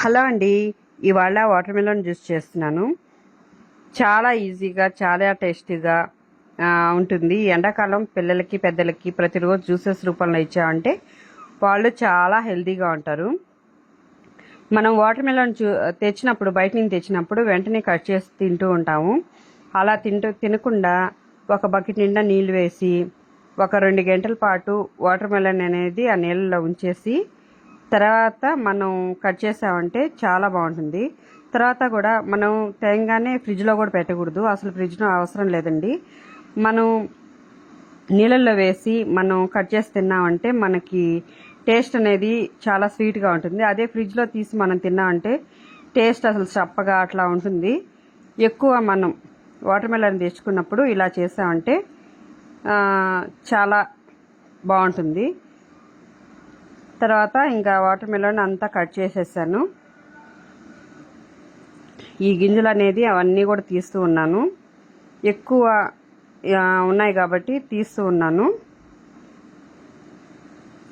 Hello అండి. ఇవాళ water melon juice చేస్తున్నాను. చాలా ఈజీగా చాలా టేస్టీగా ఉంటుంది. ఎండాకాలం పిల్లలకి పెద్దలకి ప్రతిరోజు జ్యూసెస్ రూపంలో ఇచ్చామంటే వాళ్ళు చాలా హెల్తీగా ఉంటారు. మనం వాటర్ మిలన్ జ్యూ తెచ్చినప్పుడు బయట నుంచి తెచ్చినప్పుడు వెంటనే కట్ చేసి తింటూ ఉంటాము. అలా తింటూ తినకుండా ఒక బకెట్ నిండా నీళ్ళు వేసి ఒక రెండు గంటల పాటు వాటర్ మిలన్ అనేది ఆ నీళ్ళలో ఉంచేసి తర్వాత మనం కట్ చేసామంటే చాలా బాగుంటుంది. తర్వాత కూడా మనం తేంగానే ఫ్రిడ్జ్లో కూడా పెట్టకూడదు. అసలు ఫ్రిడ్జ్లో అవసరం లేదండి. మనం నీళ్ళల్లో వేసి మనం కట్ చేసి తిన్నామంటే మనకి టేస్ట్ అనేది చాలా స్వీట్గా ఉంటుంది. అదే ఫ్రిడ్జ్లో తీసి మనం తిన్నామంటే టేస్ట్ అసలు చప్పగా అట్లా ఉంటుంది. ఎక్కువ మనం వాటర్ మెలన్ తెచ్చుకున్నప్పుడు ఇలా చేసామంటే చాలా బాగుంటుంది. తర్వాత ఇంకా వాటర్ మిలన్ అంతా కట్ చేసేసాను. ఈ గింజలు అనేది అవన్నీ కూడా తీస్తూ ఉన్నాను. ఎక్కువ ఉన్నాయి కాబట్టి తీస్తూ ఉన్నాను.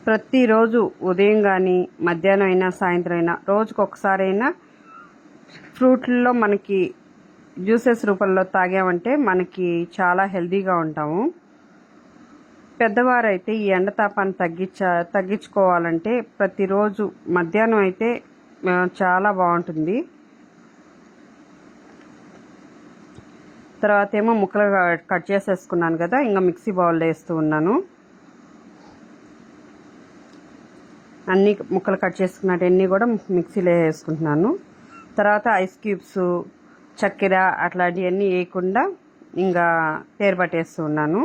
ప్రతిరోజు ఉదయం కానీ మధ్యాహ్నం అయినా సాయంత్రం అయినా రోజుకు ఫ్రూట్లో ఫ్రూట్లలో మనకి జ్యూసెస్ రూపంలో తాగామంటే మనకి చాలా హెల్తీగా ఉంటాము. పెద్దవారైతే ఈ ఎండతాపాన్ని తగ్గించ తగ్గించుకోవాలంటే ప్రతిరోజు మధ్యాహ్నం అయితే చాలా బాగుంటుంది. తర్వాత ఏమో ముక్కలు కట్ చేసేసుకున్నాను కదా ఇంకా మిక్సీ బౌల్లో వేస్తూ ఉన్నాను. అన్ని ముక్కలు కట్ చేసుకున్నట్టన్నీ కూడా మిక్సీలో వేసుకుంటున్నాను. తర్వాత ఐస్ క్యూబ్స్ చక్కెర అట్లాంటివన్నీ వేయకుండా ఇంకా తేరు పట్టేస్తూ ఉన్నాను.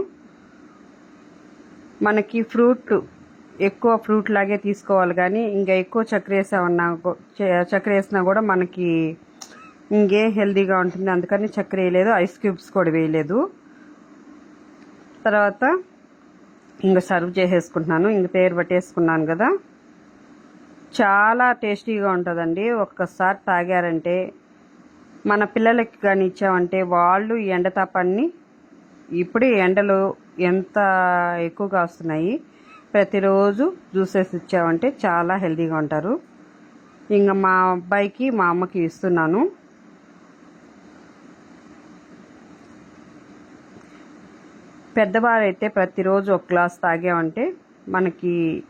మనకి ఫ్రూట్ ఎక్కువ ఫ్రూట్ లాగే తీసుకోవాలి కానీ ఇంకా ఎక్కువ చక్కెర వేసామన్నా చక్కెర వేసినా కూడా మనకి ఇంకే హెల్దీగా ఉంటుంది. అందుకని చక్కెర వేయలేదు ఐస్ క్యూబ్స్ కూడా వేయలేదు. తర్వాత ఇంకా సర్వ్ చేసేసుకుంటున్నాను. ఇంక పేరు పట్టేసుకున్నాను కదా. చాలా టేస్టీగా ఉంటుందండి. ఒక్కసారి తాగారంటే మన పిల్లలకి కానీ ఇచ్చామంటే వాళ్ళు ఎండ ఎండతాపాన్ని ఇప్పుడు ఎండలు ఎంత ఎక్కువగా వస్తున్నాయి? ప్రతిరోజు జ్యూసెస్ ఇచ్చామంటే చాలా హెల్తీగా ఉంటారు. ఇంకా మా అబ్బాయికి మా అమ్మకి ఇస్తున్నాను. పెద్దవారైతే ప్రతిరోజు ఒక గ్లాస్ తాగామంటే మనకి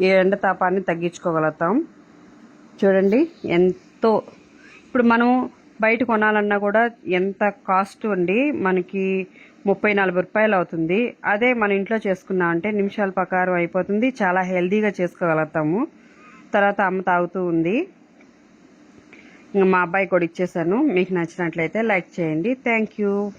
ఎండతాపాన్ని తగ్గించుకోగలుగుతాం. చూడండి ఎంతో. ఇప్పుడు మనం బయట కొనాలన్నా కూడా ఎంత కాస్ట్ అండి? మనకి ముప్పై నలభై రూపాయలు అవుతుంది. అదే మన ఇంట్లో చేసుకున్నామంటే నిమిషాల ప్రకారం అయిపోతుంది. చాలా హెల్దీగా చేసుకోగలుగుతాము. తర్వాత అమ్మ తాగుతూ ఉంది. ఇంకా మా అబ్బాయి కూడా ఇచ్చేసాను. మీకు నచ్చినట్లయితే లైక్ చేయండి. Thank you.